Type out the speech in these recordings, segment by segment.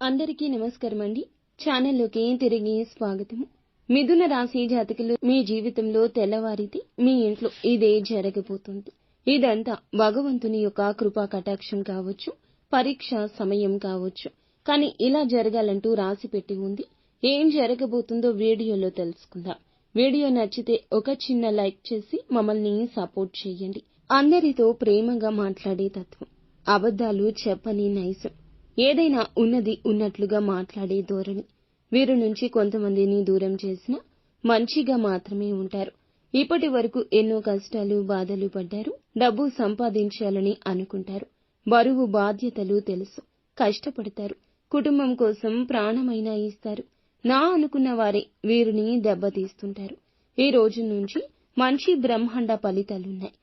అందరికీ నమస్కారం అండి. ఛానల్లోకి తిరిగి స్వాగతం. మిథున రాశి జాతకులు మీ జీవితంలో తెల్లవారితే మీ ఇంట్లో ఇదే జరగబోతుంది. ఇదంతా భగవంతుని యొక్క కృపా కటాక్షం కావచ్చు పరీక్ష సమయం కావచ్చు. కానీ ఇలా జరగాలంటూ రాసి పెట్టి ఉంది. ఏం జరగబోతుందో వీడియోలో తెలుసుకుందాం. వీడియో నచ్చితే ఒక చిన్న లైక్ చేసి మమ్మల్ని సపోర్ట్ చేయండి. అందరితో ప్రేమగా మాట్లాడే తత్వం. అబద్ధాలు చెప్పని నైజం. ఏదైనా ఉన్నది ఉన్నట్లుగా మాట్లాడే ధోరణి. వీరి నుంచి కొంతమందిని దూరం చేసినా మంచిగా మాత్రమే ఉంటారు. ఇప్పటి వరకు ఎన్నో కష్టాలు బాధలు పడ్డారు. డబ్బు సంపాదించాలని అనుకుంటారు. బరువు బాధ్యతలు తెలుసు. కష్టపడతారు. కుటుంబం కోసం ప్రాణమైనా ఇస్తారు. నా అనుకున్న వారే వీరిని దెబ్బతీస్తుంటారు. ఈ రోజు నుంచి మంచి బ్రహ్మాండ ఫలితాలున్నాయి.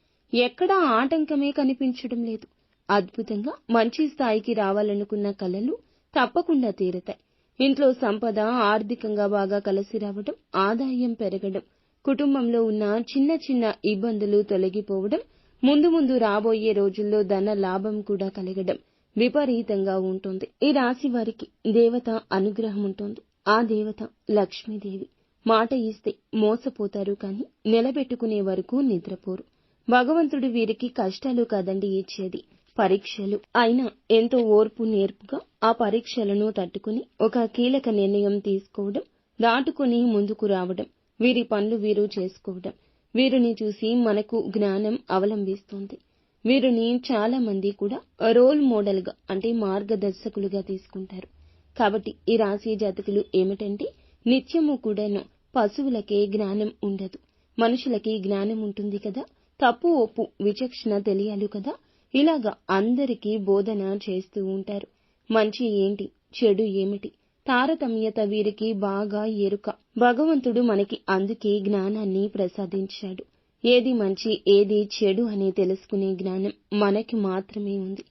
ఎక్కడా ఆటంకమే కనిపించడం లేదు. అద్భుతంగా మంచి స్థాయికి రావాలనుకున్న కలలు తప్పకుండా తీరతాయి. ఇంట్లో సంపద ఆర్థికంగా బాగా కలిసి రావడం ఆదాయం పెరగడం కుటుంబంలో ఉన్న చిన్న చిన్న ఇబ్బందులు తొలగిపోవడం ముందు ముందు రాబోయే రోజుల్లో ధన లాభం కూడా కలగడం విపరీతంగా ఉంటుంది. ఈ రాశి వారికి దేవత అనుగ్రహం ఉంటుంది. ఆ దేవత లక్ష్మీదేవి. మాట ఇస్తే మోసపోతారు కానీ నిలబెట్టుకునే వరకు నిద్రపోరు. భగవంతుడు వీరికి కష్టాలు కదండి ఇచ్చేది. పరీక్షలు. అయినా ఎంతో ఓర్పు నేర్పుగా ఆ పరీక్షలను తట్టుకుని ఒక కీలక నిర్ణయం తీసుకోవడం దాటుకుని ముందుకు రావడం వీరి పనులు వీరు చేసుకోవడం వీరిని చూసి మనకు జ్ఞానం అవలంబిస్తుంది. వీరిని చాలా మంది కూడా రోల్ మోడల్గా అంటే మార్గదర్శకులుగా తీసుకుంటారు. కాబట్టి ఈ రాశి జాతకులు ఏమిటంటే నిత్యము కూడాను పశువులకే జ్ఞానం ఉండదు. మనుషులకి జ్ఞానం ఉంటుంది కదా. తప్పు ఒప్పు విచక్షణ తెలియాలి కదా. ఇలాగా అందరికీ బోధన చేస్తూ ఉంటారు. మంచి ఏంటి? చెడు ఏమిటి? తారతమ్యత వీరికి బాగా ఎరుక. భగవంతుడు మనకి అందుకే జ్ఞానాన్ని ప్రసాదించాడు. ఏది మంచి ఏది చెడు అని తెలుసుకునే జ్ఞానం మనకి మాత్రమే ఉంది.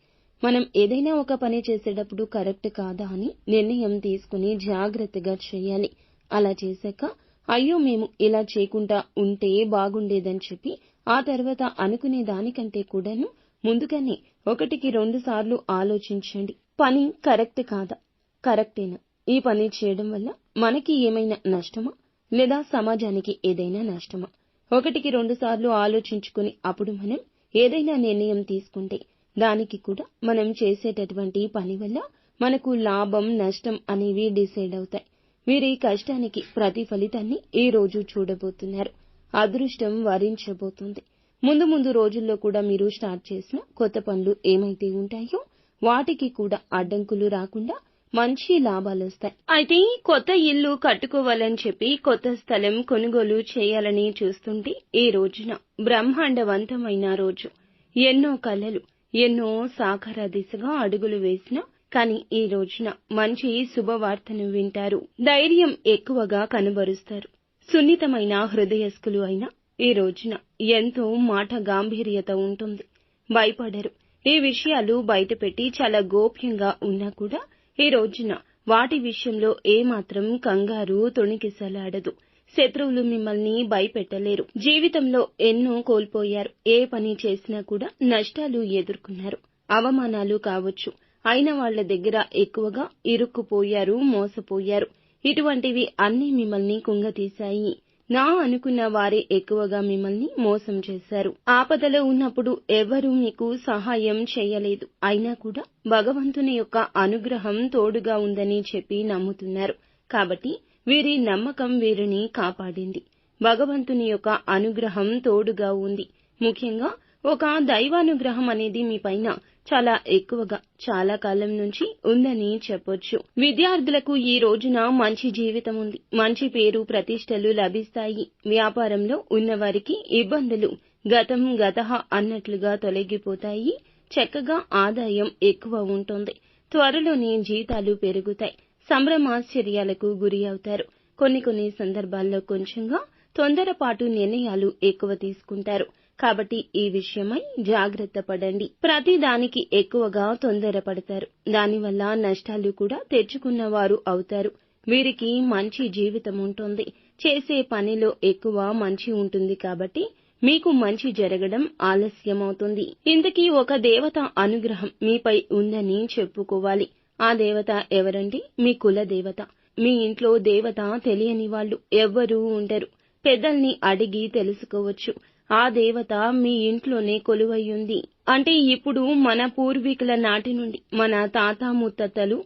మనం ఏదైనా ఒక పని చేసేటప్పుడు కరెక్ట్ కాదా అని నిర్ణయం తీసుకుని జాగ్రత్తగా చేయాలి. అలా చేశాక అయ్యో మేము ఇలా చేయకుండా ఉంటే బాగుండేదని చెప్పి ఆ తర్వాత అనుకునే దానికంటే కూడాను ముందుగానే ఒకటికి రెండు సార్లు ఆలోచించండి. పని కరెక్ట్ కాదా? కరెక్టేనా? ఈ పని చేయడం వల్ల మనకి ఏమైనా నష్టమా? లేదా సమాజానికి ఏదైనా నష్టమా? ఒకటికి రెండు సార్లు ఆలోచించుకుని అప్పుడు మనం ఏదైనా నిర్ణయం తీసుకుంటే దానికి కూడా మనం చేసేటటువంటి పని వల్ల మనకు లాభం నష్టం అనేవి డిసైడ్ అవుతాయి. వీరి కష్టానికి ప్రతి ఫలితాన్ని ఈ రోజు చూడబోతున్నారు. అదృష్టం వరించబోతుంది. ముందు ముందు రోజుల్లో కూడా మీరు స్టార్ట్ చేసిన కొత్త పనులు ఏమైతే ఉంటాయో వాటికి కూడా అడ్డంకులు రాకుండా మంచి లాభాలు వస్తాయి. అయితే కొత్త ఇల్లు కట్టుకోవాలని చెప్పి కొత్త స్థలం కొనుగోలు చేయాలని చూస్తుంటే ఈ రోజున బ్రహ్మాండవంతమైన రోజు. ఎన్నో కలలు ఎన్నో సాకార దిశగా అడుగులు వేసిన కానీ ఈ రోజున మంచి శుభవార్తను వింటారు. ధైర్యం ఎక్కువగా కనబరుస్తారు. సున్నితమైన హృదయస్కులు అయిన ఈ రోజున ఎంతో మాట గాంభీర్యత ఉంటుంది. భయపడరు. ఈ విషయాలు బయటపెట్టి చాలా గోప్యంగా ఉన్నా కూడా ఈ రోజున వాటి విషయంలో ఏమాత్రం కంగారు తొణికిసలాడదు. శత్రువులు మిమ్మల్ని భయపెట్టలేరు. జీవితంలో ఎన్నో కోల్పోయారు. ఏ పని చేసినా కూడా నష్టాలు ఎదుర్కొన్నారు. అవమానాలు కావచ్చు. అయిన వాళ్ళ దగ్గర ఎక్కువగా ఇరుక్కుపోయారు మోసపోయారు. ఇటువంటివి అన్నీ మిమ్మల్ని కుంగతీశాయి. నా అనుకున్న వారే ఎక్కువగా మిమ్మల్ని మోసం చేశారు. ఆపదలో ఉన్నప్పుడు ఎవరూ మీకు సహాయం చేయలేదు. అయినా కూడా భగవంతుని యొక్క అనుగ్రహం తోడుగా ఉందని చెప్పి నమ్ముతున్నారు. కాబట్టి వీరి నమ్మకం వీరిని కాపాడింది. భగవంతుని యొక్క అనుగ్రహం తోడుగా ఉంది. ముఖ్యంగా ఒక దైవానుగ్రహం అనేది మీ పైన చాలా ఎక్కువగా చాలా కాలం నుంచి ఉందని చెప్పొచ్చు. విద్యార్థులకు ఈ రోజున మంచి జీవితం ఉంది. మంచి పేరు ప్రతిష్టలు లభిస్తాయి. వ్యాపారంలో ఉన్నవారికి ఇబ్బందులు గతం గత అన్నట్లుగా తొలగిపోతాయి. చక్కగా ఆదాయం ఎక్కువ ఉంటుంది. త్వరలోనే జీతాలు పెరుగుతాయి. సంభ్రమాశ్చర్యాలకు గురి అవుతారు. కొన్ని కొన్ని సందర్భాల్లో కొంచెంగా తొందరపాటు నిర్ణయాలు ఎక్కువ తీసుకుంటారు. కాబట్టి ఈ విషయమై జాగ్రత్త పడండి. ప్రతి దానికి ఎక్కువగా తొందరపడతారు. దానివల్ల నష్టాలు కూడా తెచ్చుకున్నవారు అవుతారు. వీరికి మంచి జీవితం ఉంటుంది. చేసే పనిలో ఎక్కువ మంచి ఉంటుంది కాబట్టి మీకు మంచి జరగడం ఆలస్యమవుతుంది. ఇంతకీ ఒక దేవత అనుగ్రహం మీపై ఉందని చెప్పుకోవాలి. ఆ దేవత ఎవరంటే మీ కుల దేవత. మీ ఇంట్లో దేవత తెలియని వాళ్ళు ఎవ్వరూ ఉండరు. పెద్దల్ని అడిగి తెలుసుకోవచ్చు. ఆ దేవత మీ ఇంట్లోనే కొలువయ్యుంది. అంటే ఇప్పుడు మన పూర్వీకుల నాటి నుండి మన తాత ముత్తాతలు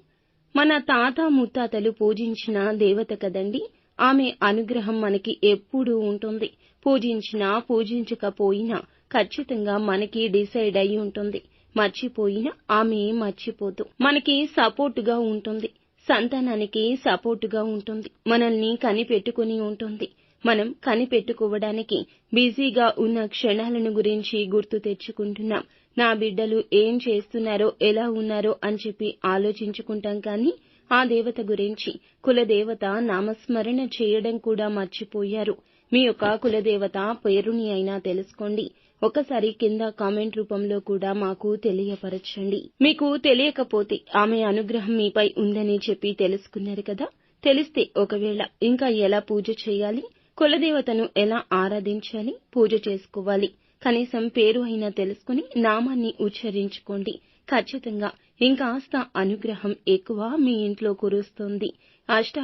మన తాత ముత్తాతలు పూజించిన దేవత కదండి? ఆమె అనుగ్రహం మనకి ఎప్పుడూ ఉంటుంది. పూజించినా పూజించకపోయినా ఖచ్చితంగా మనకి డిసైడ్ అయి ఉంటుంది. మర్చిపోయినా ఆమె మర్చిపోదు. మనకి సపోర్టుగా ఉంటుంది. సంతానానికి సపోర్టుగా ఉంటుంది. మనల్ని కనిపెట్టుకుని ఉంటుంది. మనం కనిపెట్టుకోవడానికి బిజీగా ఉన్న క్షణాలను గురించి గుర్తు తెచ్చుకుంటున్నాం. నా బిడ్డలు ఏం చేస్తున్నారో ఎలా ఉన్నారో అని చెప్పి ఆలోచించుకుంటాం కానీ ఆ దేవత గురించి కులదేవత నామస్మరణ చేయడం కూడా మర్చిపోయారు. మీ యొక్క కులదేవత పేరుని అయినా తెలుసుకోండి. ఒకసారి కింద కామెంట్ రూపంలో కూడా మాకు తెలియపరచండి. మీకు తెలియకపోతే ఆమె అనుగ్రహం మీపై ఉందని చెప్పి తెలుసుకున్నారు కదా? తెలిస్తే ఒకవేళ ఇంకా ఎలా పూజ చేయాలి? కులదేవతను ఎలా ఆరాధించాలి? పూజ చేసుకోవాలి. కనీసం పేరు అయినా తెలుసుకుని నామాన్ని ఉచ్చరించుకోండి. ఖచ్చితంగా ఇంకాస్త అనుగ్రహం ఎక్కువ మీ ఇంట్లో కురుస్తుంది. అష్ట